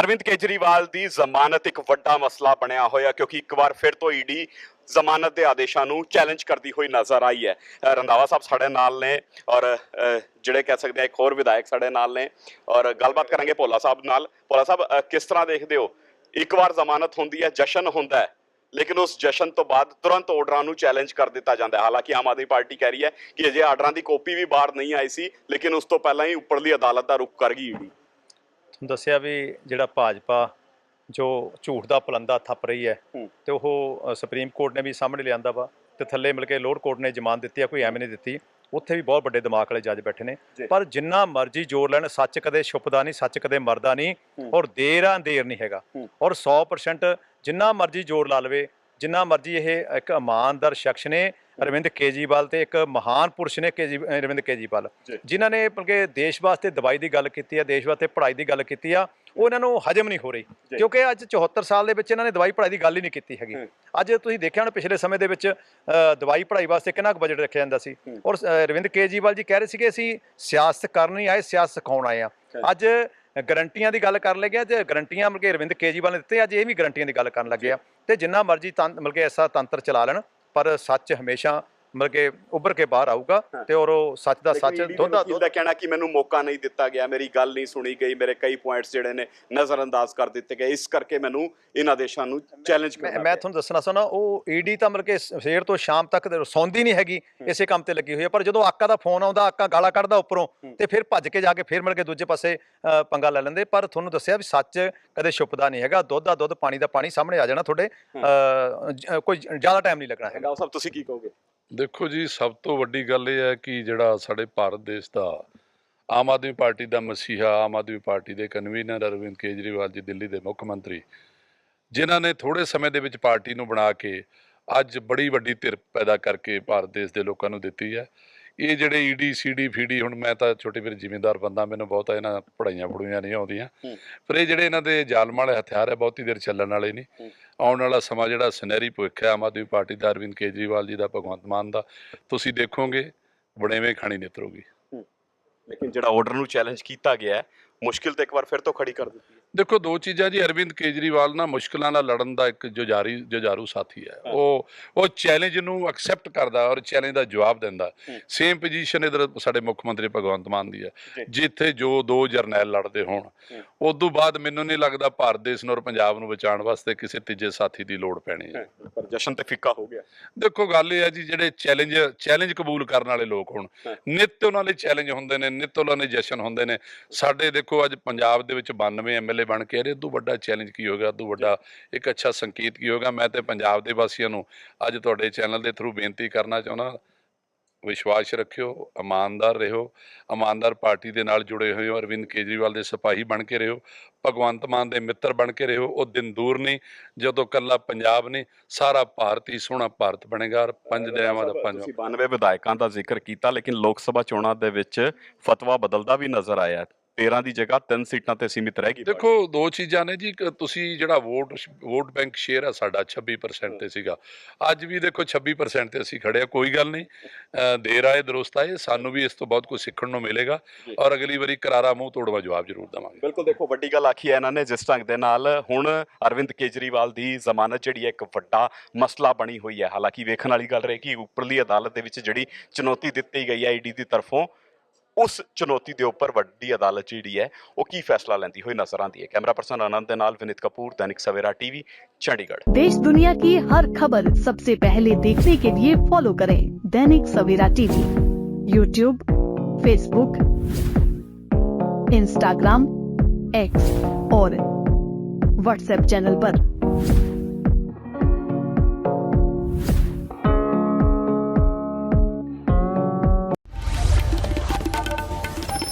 ਅਰਵਿੰਦ ਕੇਜਰੀਵਾਲ ਦੀ ਜ਼ਮਾਨਤ ਇੱਕ ਵੱਡਾ ਮਸਲਾ ਬਣਿਆ ਹੋਇਆ ਕਿਉਂਕਿ ਇੱਕ ਵਾਰ ਫਿਰ ਤੋਂ ਈਡੀ ਜ਼ਮਾਨਤ ਦੇ ਆਦੇਸ਼ਾਂ ਨੂੰ ਚੈਲੰਜ ਕਰਦੀ ਹੋਈ ਨਜ਼ਰ ਆਈ ਹੈ। ਅ, ਰੰਧਾਵਾ ਸਾਹਿਬ ਸਾਡੇ ਨਾਲ ਨੇ ਔਰ ਜਿਹੜੇ ਕਹਿ ਸਕਦੇ ਆ ਇੱਕ ਹੋਰ ਵਿਧਾਇਕ ਸਾਡੇ ਨਾਲ ਨੇ ਔਰ ਗੱਲਬਾਤ ਕਰਾਂਗੇ ਭੋਲਾ ਸਾਹਿਬ ਨਾਲ। ਭੋਲਾ ਸਾਹਿਬ ਕਿਸ ਤਰ੍ਹਾਂ ਦੇਖਦੇ ਹੋ? ਇੱਕ ਵਾਰ ਜ਼ਮਾਨਤ ਹੁੰਦੀ ਹੈ ਜਸ਼ਨ ਹੁੰਦਾ ਹੈ ਲੇਕਿਨ ਉਸ ਜਸ਼ਨ ਤੋਂ ਬਾਅਦ ਤੁਰੰਤ ਆਰਡਰਾਂ ਨੂੰ ਚੈਲੰਜ ਕਰ ਦਿੱਤਾ ਜਾਂਦਾ ਹੈ। ਹਾਲਾਂਕਿ ਆਮ ਆਦਮੀ ਪਾਰਟੀ ਕਹਿ ਰਹੀ ਹੈ ਕਿ ਅਜੇ ਆਰਡਰਾਂ ਦੀ ਕਾਪੀ ਵੀ ਬਾਹਰ ਨਹੀਂ ਆਈ ਸੀ ਲੇਕਿਨ ਉਸ ਤੋਂ ਪਹਿਲਾਂ ਹੀ ਉੱਪਰਲੀ ਅਦਾਲਤ ਦਾ ਰੁਖ ਕਰ ਗਈ ਈਡੀ। ਤੁਹਾਨੂੰ ਦੱਸਿਆ ਵੀ ਜਿਹੜਾ ਭਾਜਪਾ ਜੋ ਝੂਠ ਦਾ ਪਲੰਦਾ ਥੱਪ ਰਹੀ ਹੈ। ਤੇ ਉਹ ਸੁਪਰੀਮ ਕੋਰਟ ਨੇ ਵੀ ਸਾਹਮਣੇ ਲਿਆਂਦਾ ਵਾ ਤੇ ਥੱਲੇ ਮਿਲ ਕੇ ਲੋਅਰ ਕੋਰਟ ਨੇ ਜ਼ਮਾਨਤ ਦਿੱਤੀ ਆ ਕੋਈ ਐਵੇਂ ਨਹੀਂ ਦਿੱਤੀ ਉੱਥੇ ਵੀ ਬਹੁਤ ਵੱਡੇ ਦਿਮਾਗ ਵਾਲੇ ਜੱਜ ਬੈਠੇ ਨੇ। ਪਰ ਜਿੰਨਾ ਮਰਜ਼ੀ ਜ਼ੋਰ ਲੈਣ ਸੱਚ ਕਦੇ ਛੁਪਦਾ ਨਹੀਂ ਸੱਚ ਕਦੇ ਮਰਦਾ ਨਹੀਂ। ਔਰ ਦੇਰ ਆ ਦੇਰ ਨਹੀਂ ਹੈਗਾ। ਔਰ 100% ਜਿੰਨਾ ਮਰਜ਼ੀ ਜ਼ੋਰ ਲਾ ਲਵੇ ਜਿੰਨਾ ਮਰਜ਼ੀ ਇਹ ਇੱਕ ਇਮਾਨਦਾਰ ਸ਼ਖਸ ਨੇ ਅਰਵਿੰਦ ਕੇਜੀਵਾਲ ਤੇ ਇੱਕ ਮਹਾਨ ਪੁਰਸ਼ ਨੇ ਕੇਜੀ ਅਰਵਿੰਦ ਕੇਜੀਵਾਲ। ਜਿਨ੍ਹਾਂ ਨੇ ਬਲਕਿ ਦੇਸ਼ ਵਾਸਤੇ ਦਵਾਈ ਦੀ ਗੱਲ ਕੀਤੀ ਆ ਦੇਸ਼ ਵਾਸਤੇ ਪੜ੍ਹਾਈ ਦੀ ਗੱਲ ਕੀਤੀ ਆ ਉਹ ਇਹਨਾਂ ਨੂੰ ਹਜਮ ਨਹੀਂ ਹੋ ਰਹੀ। ਕਿਉਂਕਿ ਅੱਜ 74 ਸਾਲ ਦੇ ਵਿੱਚ ਇਹਨਾਂ ਨੇ ਦਵਾਈ ਪੜ੍ਹਾਈ ਦੀ ਗੱਲ ਹੀ ਨਹੀਂ ਕੀਤੀ ਹੈਗੀ। ਅੱਜ ਤੁਸੀਂ ਦੇਖਿਆ ਹੁਣ ਪਿਛਲੇ ਸਮੇਂ ਦੇ ਵਿੱਚ ਦਵਾਈ ਪੜ੍ਹਾਈ ਵਾਸਤੇ ਕਿੰਨਾ ਕੁ ਬਜਟ ਰੱਖਿਆ ਜਾਂਦਾ ਸੀ। ਔਰ ਅਰਵਿੰਦ ਕੇਜੀਵਾਲ ਜੀ ਕਹਿ ਰਹੇ ਸੀਗੇ ਅਸੀਂ ਸਿਆਸਤ ਕਰਨ ਨਹੀਂ ਆਏ ਸਿਆਸਤ ਸਿਖਾਉਣ ਆਏ ਆ। ਅੱਜ ਗਰੰਟੀਆਂ ਦੀ ਗੱਲ ਕਰਨ ਲੱਗੇ ਆ ਤੇ ਗਰੰਟੀਆਂ ਮਤਲਬ ਕਿ ਅਰਵਿੰਦ ਕੇਜੀਵਾਲ ਨੇ ਦਿੱਤੇ ਅੱਜ ਇਹ ਵੀ ਗਰੰਟੀਆਂ ਦੀ ਗੱਲ ਕਰਨ ਲੱਗੇ ਆ। ਤੇ ਜਿੰਨਾ ਮਰਜ਼ੀ ਤੰਤ ਮਤਲਬ ਕਿ ਐਸਾ ਤੰਤਰ ਚਲਾ ਲੈਣ ਪਰ ਸੱਚ ਹਮੇਸ਼ਾ ਮਤਲਬ ਕਿ ਉੱਭਰ ਕੇ ਬਾਹਰ ਆਊਗਾ। ਤੇ ਔਰ ਉਹ ਸੱਚ ਦਾ ਸੱਚ ED ਦੇ ਦੁੱਧ ਦਾ ਕਹਿਣਾ ਕਿ ਮੈਨੂੰ ਮੌਕਾ ਨਹੀਂ ਦਿੱਤਾ ਗਿਆ ਮੇਰੀ ਗੱਲ ਨਹੀਂ ਸੁਣੀ ਗਈ ਮੇਰੇ ਕਈ ਪੁਆਇੰਟਸ ਜਿਹੜੇ ਨੇ ਨਜ਼ਰਅੰਦਾਜ਼ ਕਰ ਦਿੱਤੇ ਗਏ। ਇਸ ਕਰਕੇ ਮੈਨੂੰ ਇਹਨਾਂ ਆਦੇਸ਼ਾਂ ਨੂੰ ਚੈਲੰਜ ਕਰਨਾ ਮੈਂ ਤੁਹਾਨੂੰ ਦੱਸਣਾ ਚਾਹੁੰਦਾ ਉਹ ਈਡੀ ਤਾਂ ਮਤਲਬ ਕਿ ਸਵੇਰ ਤੋਂ ਸ਼ਾਮ ਤੱਕ ਸੌਂਦੀ ਨਹੀਂ ਹੈਗੀ ਇਸੇ ਕੰਮ ਤੇ ਲੱਗੀ ਹੋਈ ਹੈ। ਪਰ ਜਦੋਂ ਆਕਾ ਦਾ ਫੋਨ ਆਉਂਦਾ ਆਕਾ ਗਾਲਾਂ ਕੱਢਦਾ ਉੱਪਰੋਂ ਤੇ ਫਿਰ ਭੱਜ ਕੇ ਜਾ ਕੇ ਫਿਰ ਮਿਲ ਕੇ ਦੂਜੇ ਪਾਸੇ ਪੰਗਾ ਲੈ ਲੈਂਦੇ। ਪਰ ਤੁਹਾਨੂੰ ਦੱਸਿਆ ਵੀ ਸੱਚ ਕਦੇ ਛੁਪਦਾ ਨਹੀਂ ਹੈਗਾ। ਦੁੱਧ ਦਾ ਦੁੱਧ ਪਾਣੀ ਦਾ ਪਾਣੀ ਸਾਹਮਣੇ ਆ ਜਾਣਾ ਤੁਹਾਡੇ ਕੋਈ ਜ਼ਿਆਦਾ ਟਾਈਮ ਨਹੀਂ ਲੱਗਣਾ ਹੈਗਾ। ਸਾਹਿਬ ਤੁਸੀਂ ਕੀ ਕਹੋਗੇ? ਦੇਖੋ ਜੀ, ਸਭ ਤੋਂ ਵੱਡੀ ਗੱਲ ਇਹ ਹੈ ਕਿ ਜਿਹੜਾ ਸਾਡੇ ਭਾਰਤ ਦੇਸ਼ ਦਾ ਆਮ ਆਦਮੀ ਪਾਰਟੀ ਦਾ ਮਸੀਹਾ, ਆਮ ਆਦਮੀ ਪਾਰਟੀ ਦੇ ਕਨਵੀਨਰ ਅਰਵਿੰਦ ਕੇਜਰੀਵਾਲ ਜੀ, ਦਿੱਲੀ ਦੇ ਮੁੱਖ ਮੰਤਰੀ, ਜਿਨ੍ਹਾਂ ਨੇ ਥੋੜੇ ਸਮੇਂ ਦੇ ਵਿੱਚ ਪਾਰਟੀ ਨੂੰ ਬਣਾ ਕੇ ਅੱਜ ਬੜੀ ਵੱਡੀ ਧਿਰ ਪੈਦਾ ਕਰਕੇ ਭਾਰਤ ਦੇਸ਼ ਦੇ ਲੋਕਾਂ ਨੂੰ ਦਿੱਤੀ ਹੈ। ਇਹ ਜਿਹੜੇ ਈਡੀ ਸੀਡੀ ਫੀਡੀ ਹੁਣ ਮੈਂ ਤਾਂ ਛੋਟੇ ਵੀਰ ਜ਼ਿਮੀਂਦਾਰ ਬੰਦਾ ਮੈਨੂੰ ਬਹੁਤਾ ਇਹਨਾਂ ਪੜਾਈਆਂ ਪੜੂਈਆਂ ਨਹੀਂ ਆਉਂਦੀਆਂ। ਪਰ ਇਹ ਜਿਹੜੇ ਇਹਨਾਂ ਦੇ ਜ਼ਾਲਮ ਵਾਲੇ ਹਥਿਆਰ ਹੈ ਬਹੁਤੀ ਦੇਰ ਚੱਲਣ ਵਾਲੇ ਨਹੀਂ। ਆਉਣ ਵਾਲਾ ਸਮਾਂ ਜਿਹੜਾ ਸੁਨਹਿਰੀ ਭਵਿੱਖ ਹੈ ਆਮ ਆਦਮੀ ਪਾਰਟੀ ਦਾ ਅਰਵਿੰਦ ਕੇਜਰੀਵਾਲ ਜੀ ਦਾ ਭਗਵੰਤ ਮਾਨ ਦਾ ਤੁਸੀਂ ਦੇਖੋਗੇ ਬੜੇਵੇਂ ਖਾਣੀ ਨਿਤਰੋਗੀ। ਲੇਕਿਨ ਜਿਹੜਾ ਆਰਡਰ ਨੂੰ ਚੈਲੰਜ ਕੀਤਾ ਗਿਆ ਹੈ ਮੁਸ਼ਕਿਲ ਤੇ ਇੱਕ ਵਾਰ ਫਿਰ ਤੋਂ ਖੜੀ ਕਰ ਦਿੱਤੀ ਦੇਖੋ ਦੋ ਚੀਜ਼ਾਂ ਜੀ ਅਰਵਿੰਦ ਕੇਜਰੀਵਾਲ ਨਾ ਮੁਸ਼ਕਲਾਂ ਨਾਲ ਲੜਨ ਦਾ ਇੱਕ ਜੁਝਾਰੀ ਜੁਝਾਰੂ ਸਾਥੀ ਹੈ। ਉਹ ਉਹ ਚੈਲੰਜ ਨੂੰ ਐਕਸੈਪਟ ਕਰਦਾ ਔਰ ਚੈਲੰਜ ਦਾ ਜਵਾਬ ਦਿੰਦਾ। ਸੇਮ ਪੋਜੀਸ਼ਨ ਇਧਰ ਸਾਡੇ ਮੁੱਖ ਮੰਤਰੀ ਭਗਵੰਤ ਮਾਨ ਦੀ ਹੈ। ਜਿੱਥੇ ਜੋ ਦੋ ਜਰਨੈਲ ਲੜਦੇ ਹੋਣ। ਉਸ ਤੋਂ ਬਾਅਦ ਮੈਨੂੰ ਨਹੀਂ ਲੱਗਦਾ ਭਾਰਤ ਦੇਸ਼ ਨੂੰ ਔਰ ਪੰਜਾਬ ਨੂੰ ਬਚਾਉਣ ਵਾਸਤੇ ਕਿਸੇ ਤੀਜੇ ਸਾਥੀ ਦੀ ਲੋੜ ਪੈਣੀ ਹੈ ਪਰ ਜਸ਼ਨ ਤੇ ਫਿੱਕਾ ਹੋ ਗਿਆ ਦੇਖੋ ਗੱਲ ਇਹ ਹੈ ਜੀ ਜਿਹੜੇ ਚੈਲੰਜ ਚੈਲੰਜ ਕਬੂਲ ਕਰਨ ਵਾਲੇ ਲੋਕ ਹੁਣ। ਨਿਤ ਉਹਨਾਂ ਲਈ ਚੈਲੰਜ ਹੁੰਦੇ ਨੇ ਨਿਤ ਉਹਨਾਂ ਦੇ ਜਸ਼ਨ ਹੁੰਦੇ ਨੇ ਸਾਡੇ ਦੇਖੋ ਅੱਜ ਪੰਜਾਬ ਦੇ ਵਿੱਚ 92 ਐਮਐਲਏ ਬਣ ਕੇ ਆ ਰਹੇ ਤੋਂ ਵੱਡਾ ਚੈਲੰਜ ਕੀ ਹੋਗਾ ਤੋਂ ਵੱਡਾ ਇੱਕ ਅੱਛਾ ਸੰਕੇਤ ਕੀ ਹੋਗਾ ਮੈਂ ਤੇ ਪੰਜਾਬ ਦੇ ਵਾਸੀਆਂ ਨੂੰ ਅੱਜ ਤੁਹਾਡੇ ਚੈਨਲ ਦੇ ਥਰੂ ਬੇਨਤੀ ਕਰਨਾ ਚਾਹੁੰਦਾ ਵਿਸ਼ਵਾਸ ਰੱਖਿਓ ਇਮਾਨਦਾਰ ਰਹੋ ਇਮਾਨਦਾਰ ਪਾਰਟੀ ਦੇ ਨਾਲ ਜੁੜੇ ਹੋਏ ਹੋ ਅਰਵਿੰਦ ਕੇਜਰੀਵਾਲ ਦੇ ਸਿਪਾਹੀ ਬਣ ਕੇ ਰਹੋ ਭਗਵੰਤ ਮਾਨ ਦੇ ਮਿੱਤਰ ਬਣ ਕੇ ਰਹੋ ਉਹ ਦਿਨ ਦੂਰ ਨਹੀਂ ਜਦੋਂ ਕੱਲਾ ਪੰਜਾਬ ਨਹੀਂ ਸਾਰਾ ਭਾਰਤ ਹੀ ਸੋਹਣਾ ਭਾਰਤ ਬਣੇਗਾ ਔਰ ਪੰਜ ਦਰਿਆਵਾਂ ਦਾ ਪੰਜ ਤੁਸੀਂ 92 ਵਿਧਾਇਕਾਂ ਦਾ ਜ਼ਿਕਰ ਕੀਤਾ ਲੇਕਿਨ ਲੋਕ ਸਭਾ ਚੋਣਾਂ ਦੇ ਵਿੱਚ ਫਤਵਾ ਬਦਲਦਾ ਵੀ ਨਜ਼ਰ ਆਇਆ। 13 ਦੀ ਜਗ੍ਹਾ 3 ਸੀਟਾਂ ਤੇ ਸੀਮਿਤ ਰਹਿ ਗਈ ਦੇਖੋ ਦੋ ਚੀਜ਼ਾਂ ਨੇ ਜੀ ਤੁਸੀਂ ਜਿਹੜਾ ਵੋਟ ਵੋਟ ਬੈਂਕ ਸ਼ੇਅਰ ਹੈ ਸਾਡਾ 26% ਤੇ ਸੀਗਾ। ਅੱਜ ਵੀ ਦੇਖੋ 26% ਤੇ ਅਸੀਂ ਖੜੇ ਆ ਕੋਈ ਗੱਲ ਨਹੀਂ। ਦੇਰ ਆਏ ਦਰੁਸਤ ਆਏ ਸਾਨੂੰ ਵੀ ਇਸ ਤੋਂ ਬਹੁਤ ਕੁਝ ਸਿੱਖਣ ਨੂੰ ਮਿਲੇਗਾ। ਔਰ ਅਗਲੀ ਵਾਰੀ ਕਰਾਰਾ ਮੂੰਹ ਤੋੜਵਾ ਜਵਾਬ ਜ਼ਰੂਰ ਦੇਵਾਂਗੇ। ਬਿਲਕੁਲ ਦੇਖੋ ਵੱਡੀ ਗੱਲ ਆਖੀ ਹੈ ਇਹਨਾਂ ਨੇ ਜਿਸ ਢੰਗ ਦੇ ਨਾਲ। ਹੁਣ ਅਰਵਿੰਦ ਕੇਜਰੀਵਾਲ ਦੀ ਜ਼ਮਾਨਤ ਜਿਹੜੀ ਹੈ ਇੱਕ ਵੱਡਾ ਮਸਲਾ ਬਣੀ ਹੋਈ ਹੈ। ਹਾਲਾਂਕਿ ਵੇਖਣ ਵਾਲੀ ਗੱਲ ਰਹੀ ਕਿ ਉੱਪਰਲੀ ਅਦਾਲਤ ਦੇ ਵਿੱਚ ਜਿਹੜੀ ਚੁਣੌਤੀ ਦਿੱਤੀ ਗਈ ਹੈ ਈਡੀ ਦੀ ਤਰਫੋਂ। ਉਸ ਚੁਣੌਤੀ ਦੇ ਉੱਪਰ ਵੱਡੀ ਅਦਾਲਤ ਜਿਹੜੀ ਹੈ ਉਹ ਕੀ ਫੈਸਲਾ ਲੈਂਦੀ ਹੋਈ ਨਜ਼ਰ ਆਉਂਦੀ ਹੈ ਕੈਮਰਾ ਪਰਸਨ ਆਨੰਦ ਦੇ ਨਾਲ ਵਿਨੀਤ ਕਪੂਰ ਦੈਨਿਕ ਸਵੇਰਾ ਟੀਵੀ ਚੰਡੀਗੜ੍ਹ देश दुनिया की हर खबर सबसे पहले देखने के लिए फॉलो करें Dainik Savera TV YouTube Facebook Instagram X और व्हाट्सएप चैनल पर।